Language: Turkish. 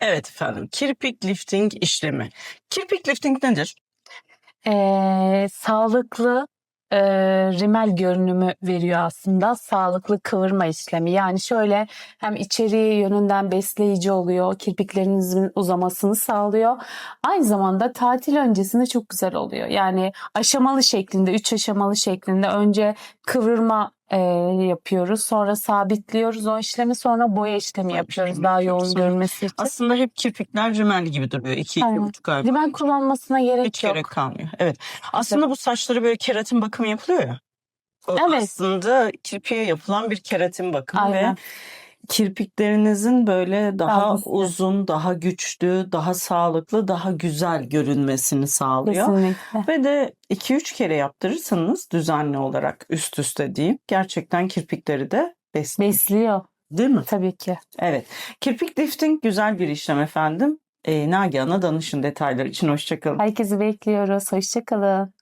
Evet efendim. Kirpik lifting işlemi. Kirpik lifting nedir? Ee, sağlıklı e, rimel görünümü veriyor aslında. Sağlıklı kıvırma işlemi. Yani şöyle hem içeriği yönünden besleyici oluyor. Kirpiklerinizin uzamasını sağlıyor. Aynı zamanda tatil öncesinde çok güzel oluyor. Yani aşamalı şeklinde, üç aşamalı şeklinde önce kıvırma e, yapıyoruz. Sonra sabitliyoruz o işlemi. Sonra boya işlemi yapıyoruz daha yoğun görünmesi için. Aslında hep kirpikler rimel gibi duruyor. 2 iki, Aynen. buçuk ay. Rimel kullanmasına gerek Hiç yok. gerek kalmıyor. Evet. Aslında bu saçlara böyle keratin bakımı yapılıyor ya. O Evet. aslında kirpiğe yapılan bir keratin bakımı Aynen. ve kirpiklerinizin böyle daha Sağlıklı. uzun, daha güçlü, daha sağlıklı, daha güzel görünmesini sağlıyor. Kesinlikle. Ve de 2-3 kere yaptırırsanız düzenli olarak üst üste diyeyim gerçekten kirpikleri de besliyor. Besliyor Değil mi? tabii ki. Evet. Kirpik lifting güzel bir işlem efendim. Ee, Nagihan'a danışın detaylar için. Hoşçakalın. Herkesi bekliyoruz. Hoşçakalın.